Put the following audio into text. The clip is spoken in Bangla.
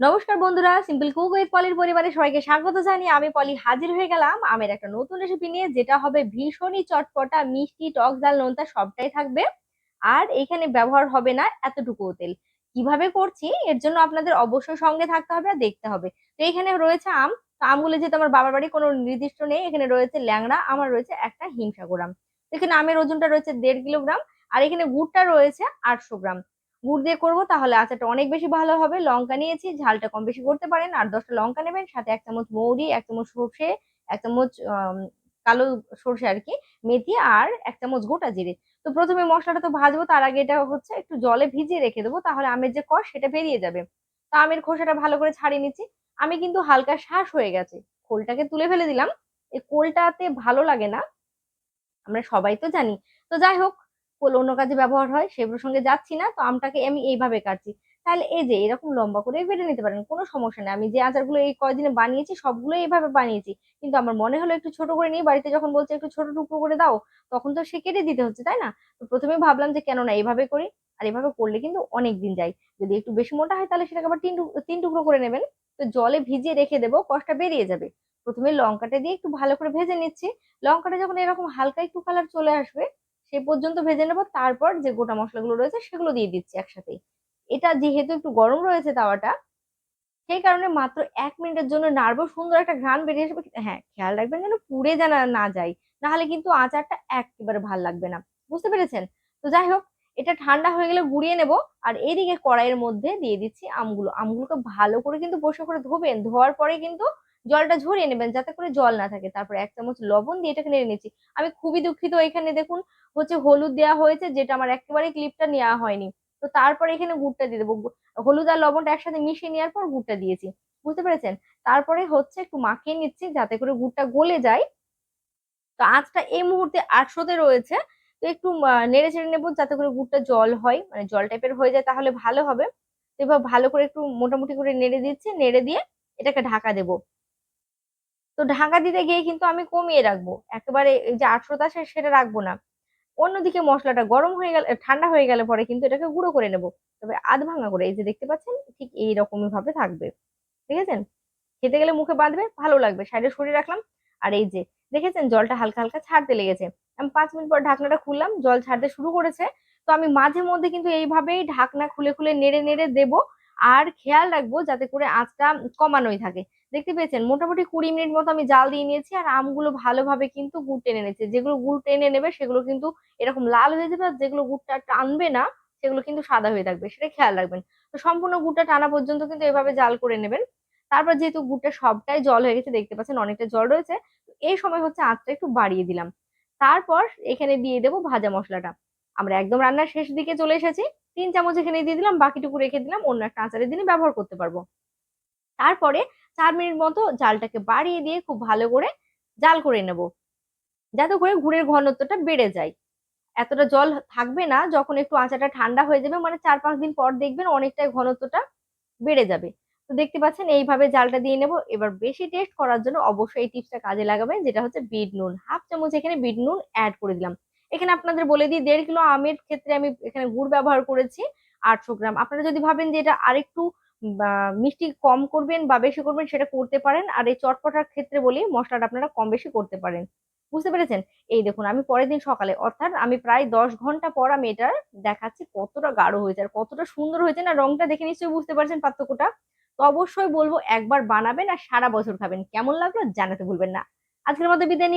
নমস্কার বন্ধুরা সিম্পল কুক উইথ পলির পরিবারে সবাইকে স্বাগত জানিয়ে আমি পলি হাজির হয়ে গেলাম আমের একটা নতুন রেসিপি নিয়ে, যেটা হবে ভীষণই চটপটা, মিষ্টি, টক ঝাল, নোনতা, সবটাই থাকবে। আর এখানে ব্যবহার হবে না এতটুকু তেল। কীভাবে করছি? এর জন্য আপনাদের অবশ্যই সঙ্গে থাকতে হবে আর দেখতে হবে। তো এখানে রয়েছে আম। তো আমগুলো যেহেতু আমার বাবার বাড়ি, কোনো নির্দিষ্ট নেই। এখানে রয়েছে ল্যাংড়া, আমার রয়েছে একটা হিমসাগর আম। এখানে আমের ওজনটা রয়েছে দেড় কিলোগ্রাম। আর এখানে গুড়টা রয়েছে আটশো গ্রাম। গুড় দিয়ে করব, তাহলে আচারটা অনেক বেশি ভালো হবে। লঙ্কা নিয়েছি, ঝালটা কম বেশি করতে পারেন। আর দশটা লঙ্কা নেবেন, সাথে এক চামচ মৌরি, এক চামচ সর্ষে, এক চামচ কালো সর্ষে আর কি, মেথি আর এক চামচ গোটা জিরে। তো প্রথমে মশলাটা তো ভাজবো, তার আগে এটা হচ্ছে একটু জলে ভিজিয়ে রেখে দেবো, তাহলে আমের যে কষ সেটা বেরিয়ে যাবে। তো আমের খোসাটা ভালো করে ছাড়িয়ে নিচ্ছি। আমি কিন্তু হালকা শ্বাস হয়ে গেছে, খোলটাকে তুলে ফেলে দিলাম। এই কোলটাতে ভালো লাগে না, আমরা সবাই তো জানি। তো যাই হোক কোল অন্য কাজে ব্যবহার হয়, সে প্রসঙ্গে যাচ্ছি না, তো আমটাকে আমি এইভাবে কাটছি। তাহলে এই যে, এরকম লম্বা করে কেটে নিতে পারেন, কোনো সমস্যা নেই। আমি যে আচারগুলো এই কয়দিনে বানিয়েছি সবগুলো এইভাবে বানিয়েছি। কিন্তু আমার মনে হলো একটু ছোট করে নিই বাড়িতে যখন বলছে একটু ছোট টুকরো করে দাও, তখন তো সে কেটে দিতে হচ্ছে, তাই না? তো প্রথমে ভাবলাম যে কেন না এইভাবে করি, আর এভাবে করলে কিন্তু অনেক দিন যায়। যদি একটু বেশি মোটা হয় তাহলে সেটাকে আবার তিন তিন টুকরো করে নেবেন। তো জলে ভিজিয়ে রেখে দেবো কষটা বেরিয়ে যাবে। প্রথমে লঙ্কাটা দিয়ে একটু ভালো করে ভেজে নিচ্ছি। লঙ্কাটা যখন এরকম হালকা একটু কালার চলে আসবে সে পর্যন্ত ভেজে নেব, তারপর যে গোটা মশলাগুলো রয়েছে সেগুলো দিয়ে দিচ্ছি একসাথে এটা যেহেতু একটু গরম রয়েছে তাওয়াটা, সেই কারণে মাত্র এক মিনিটের জন্য নাড়বো, সুন্দর একটা ঘ্রাণ বেরিয়ে আসবে। হ্যাঁ খেয়াল রাখবেন যেন পুড়ে যেন না যায়, নাহলে কিন্তু আচারটা একেবারে ভালো লাগবে না। বুঝতে পেরেছেন? তো যাই হোক, এটা ঠান্ডা হয়ে গেলে গুড়িয়ে নেব আর এইদিকে কড়াইয়ের মধ্যে দিয়ে দিচ্ছি আমগুলো। আমগুলোকে ভালো করে কিন্তু বসে করে ধোবেন, ধোয়ার পরে কিন্তু জলটা ঝরিয়ে নেবেন যাতে করে জল না থাকে। তারপরে এক চামচ লবণ দিয়ে এটাকে নেড়ে নিচ্ছি। আমি খুবই দুঃখিত এখানে দেখুন, হচ্ছে হলুদ দেওয়া হয়েছে, যেটা আমার একেবারে ক্লিপটা নেওয়া হয়নি। তো তারপর এখানে গুড়টা দিয়ে দেবো। হলুদ আর লবণটা একসাথে মিশিয়ে নেওয়ার পর গুড়টা দিয়েছি। বুঝতে পেরেছেন? তারপরে হচ্ছে একটু মাখিয়ে নিচ্ছি যাতে করে গুড়টা গলে যায়। তো আঁচটা এই মুহূর্তে আটশোতে রয়েছে। তো একটু নেড়ে চেড়ে নেব যাতে করে গুড়টা জল হয়। মানে জল টাইপের হয়ে যায় তাহলে ভালো হবে। এবার ভালো করে একটু মোটামুটি করে নেড়ে দিচ্ছি। নেড়ে দিয়ে এটাকে ঢাকা দেবো। তো ঢাকা দিতে গিয়ে কিন্তু আমি কমিয়ে রাখব। একেবারে এই যে আটশোটা সেটা রাখব না। অন্যদিকে মশলাটা গরম হয়ে গেলে, ঠান্ডা হয়ে গেলে পরে কিন্তু এটাকে গুঁড়ো করে নেব। তবে আধ ভাঙা করে, এই যে দেখতে পাচ্ছেন, ঠিক এইরকমই ভাবে থাকবে। ঠিক আছে খেতে গেলে মুখে বাঁধবে, ভালো লাগবে। সাইডে সরিয়ে রাখলাম। আর এই যে, দেখেছেন? জলটা হালকা হালকা ছাড়তে লেগেছে। আমি পাঁচ মিনিট পর ঢাকনাটা খুললাম, জল ছাড়তে শুরু করেছে। তো আমি মাঝে মধ্যে কিন্তু এইভাবেই ঢাকনা খুলে খুলে নেড়ে নেড়ে দেবো। আর খেয়াল রাখব যাতে করে আঁচটা কমানোই থাকে। দেখতে পেয়েছেন? মোটামুটি কুড়ি মিনিট মতো আমি জাল দিয়ে নিয়েছি আর আমগুলো ভালোভাবে কিন্তু গুড় টেনে নিয়েছে। যেগুলো গুড় টেনে নেবে সেগুলো কিন্তু এরকম লাল হয়ে যাবে আর যেগুলো গুড়টা টানবে না সেগুলো কিন্তু সাদা হয়ে থাকবে, সেটা খেয়াল রাখবেন। তো সম্পূর্ণ গুড়টা টানা পর্যন্ত কিন্তু এভাবে জাল করে নেবেন। তারপর যেহেতু গুড়টা সবটাই জল হয়ে গেছে, দেখতে পাচ্ছেন অনেকটা জল রয়েছে এই সময় হচ্ছে আঁচটা একটু বাড়িয়ে দিলাম। তারপর এখানে দিয়ে দেবো ভাজা মশলাটা। আমরা একদম রান্নার শেষ দিকে চলে এসেছি, তিন চামচ এখানে দিয়ে দিলাম, বাকিটুকু রেখে দিলাম, অন্য একটা আচারের দিনে ব্যবহার করতে পারব। তারপরে চার মিনিট মতো জালটাকে বাড়িয়ে দিয়ে খুব ভালো করে জাল করে নেব। যাতে করে গুড়ের ঘনত্বটা বেড়ে যায়। এতটা জল থাকবে না, যখন একটু আচাটা ঠান্ডা হয়ে যাবে মানে চার পাঁচ দিন পর দেখবেন অনেকটাই ঘনত্বটা বেড়ে যাবে। তো দেখতে পাচ্ছেন, এইভাবে জালটা দিয়ে নেব। এবার বেশি টেস্ট করার জন্য অবশ্যই এই টিপসটা কাজে লাগাবেন, যেটা হচ্ছে বিট নুন। হাফ চামচ এখানে বিট নুন অ্যাড করে দিলাম। এখানে আপনাদের বলে দিই, দেড় কিলো আমের ক্ষেত্রে আমি এখানে গুড় ব্যবহার করেছি। আটশো গ্রাম। আপনারা যদি ভাবেন যে এটা আরেকটু মিষ্টি কম করবেন বা বেশি করবেন, সেটা করতে পারেন। আর এই চটপটার ক্ষেত্রে বলি, মশলাটা আপনারা কম বেশি করতে পারেন। বুঝতে পেরেছেন? এই দেখুন, আমি পরের দিন সকালে, অর্থাৎ আমি প্রায় দশ ঘণ্টা পর আমি এটার দেখাচ্ছি কতটা গাঢ় হয়েছে আর কতটা সুন্দর হয়েছে না, রংটা দেখে নিশ্চয়ই বুঝতে পারছেন পার্থক্যটা? তো অবশ্যই বলব, একবার বানাবেন আর সারা বছর খাবেন। কেমন লাগল জানাতে ভুলবেন না। আজকের মতো বিদায় নিলাম।